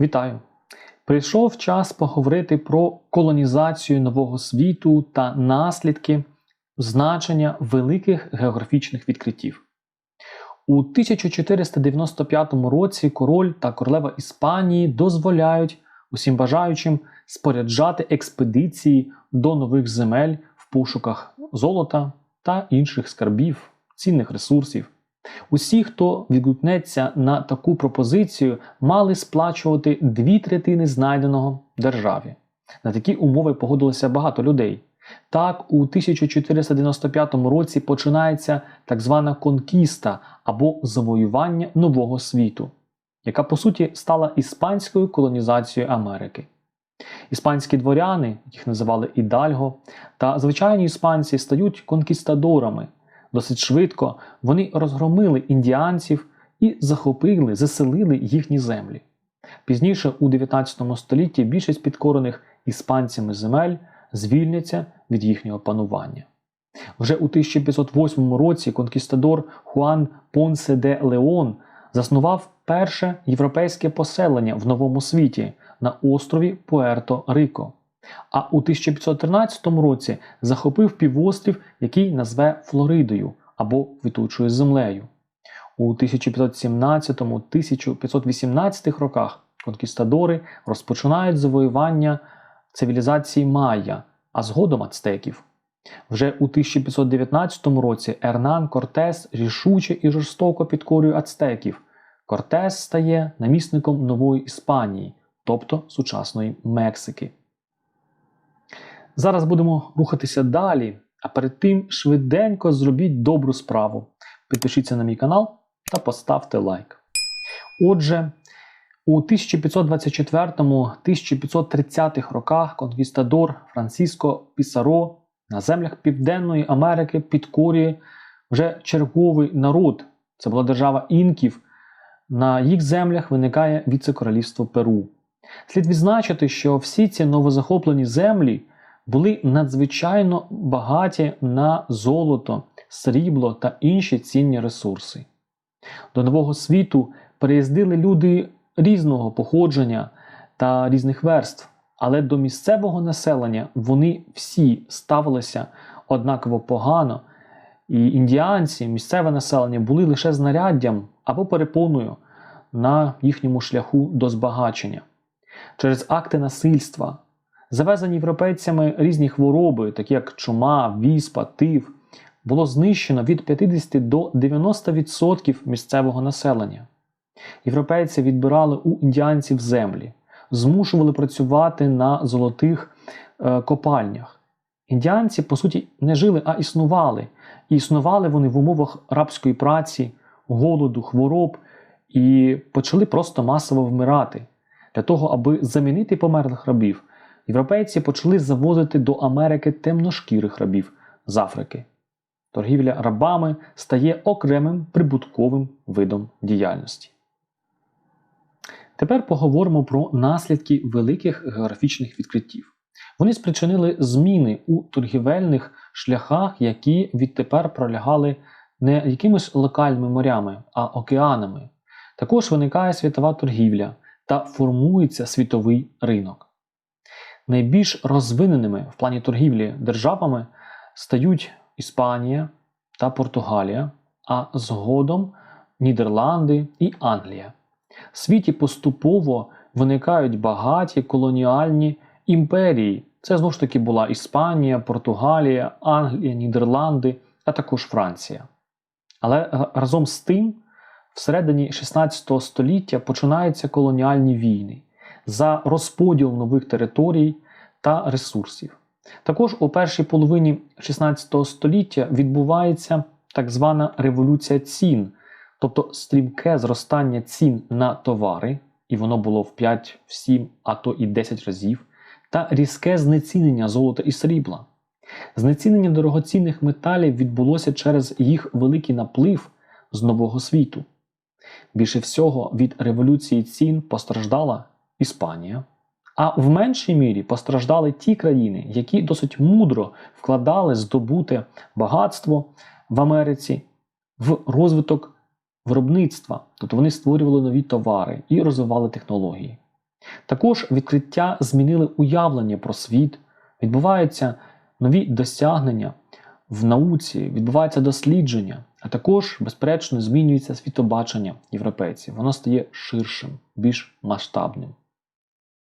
Вітаю! Прийшов час поговорити про колонізацію нового світу та наслідки значення великих географічних відкриттів. У 1495 році король та королева Іспанії дозволяють усім бажаючим споряджати експедиції до нових земель в пошуках золота та інших скарбів, цінних ресурсів. Усі, хто відгукнеться на таку пропозицію, мали сплачувати дві третини знайденого державі. На такі умови погодилося багато людей. Так, у 1495 році починається так звана конкіста або завоювання нового світу, яка по суті стала іспанською колонізацією Америки. Іспанські дворяни, їх називали ідальго, та звичайні іспанці стають конкістадорами. Досить швидко вони розгромили індіанців і захопили, заселили їхні землі. Пізніше, у 19 столітті, більшість підкорених іспанцями земель звільняться від їхнього панування. Вже у 1508 році конкістадор Хуан Понсе де Леон заснував перше європейське поселення в новому світі на острові Пуерто-Рико. А у 1513 році захопив півострів, який назве Флоридою або квітучою землею. У 1517-1518 роках конкістадори розпочинають завоювання цивілізації Майя, а згодом ацтеків. Вже у 1519 році Ернан Кортес рішуче і жорстоко підкорює ацтеків. Кортес стає намісником нової Іспанії, тобто сучасної Мексики. Зараз будемо рухатися далі, а перед тим швиденько зробіть добру справу. Підпишіться на мій канал та поставте лайк. Отже, у 1524-1530 роках конкістадор Франциско Пісаро на землях Південної Америки підкорює вже черговий народ. Це була держава інків. На їх землях виникає віце-королівство Перу. Слід відзначити, що всі ці новозахоплені землі були надзвичайно багаті на золото, срібло та інші цінні ресурси. До нового світу переїздили люди різного походження та різних верств, але до місцевого населення вони всі ставилися однаково погано, і індіанці, місцеве населення були лише знаряддям або перепоною на їхньому шляху до збагачення. Через акти насильства, завезені європейцями різні хвороби, такі як чума, віспа, тиф, було знищено від 50 до 90% місцевого населення. Європейці відбирали у індіанців землі, змушували працювати на золотих е, копальнях. Індіанці, по суті, не жили, а існували. І існували вони в умовах рабської праці, голоду, хвороб і почали просто масово вмирати. Для того, аби замінити померлих рабів, європейці почали завозити до Америки темношкірих рабів з Африки. Торгівля рабами стає окремим прибутковим видом діяльності. Тепер поговоримо про наслідки великих географічних відкриттів. Вони спричинили зміни у торгівельних шляхах, які відтепер пролягали не якимись локальними морями, а океанами. Також виникає світова торгівля та формується світовий ринок. Найбільш розвиненими в плані торгівлі державами стають Іспанія та Португалія, а згодом Нідерланди і Англія. В світі поступово виникають багаті колоніальні імперії. Це знову ж таки була Іспанія, Португалія, Англія, Нідерланди, а також Франція. Але разом з тим, всередині 16 століття починаються колоніальні війни за розподіл нових територій та ресурсів. Також у першій половині 16 століття відбувається так звана революція цін, тобто стрімке зростання цін на товари, і воно було в 5, в 7, а то і 10 разів, та різке знецінення золота і срібла. Знецінення дорогоцінних металів відбулося через їх великий наплив з нового світу. Більше всього від революції цін постраждала Іспанія. А в меншій мірі постраждали ті країни, які досить мудро вкладали здобути багатство в Америці в розвиток виробництва, тобто вони створювали нові товари і розвивали технології. Також відкриття змінили уявлення про світ, відбуваються нові досягнення в науці, відбуваються дослідження, а також, безперечно, змінюється світобачення європейців. Воно стає ширшим, більш масштабним.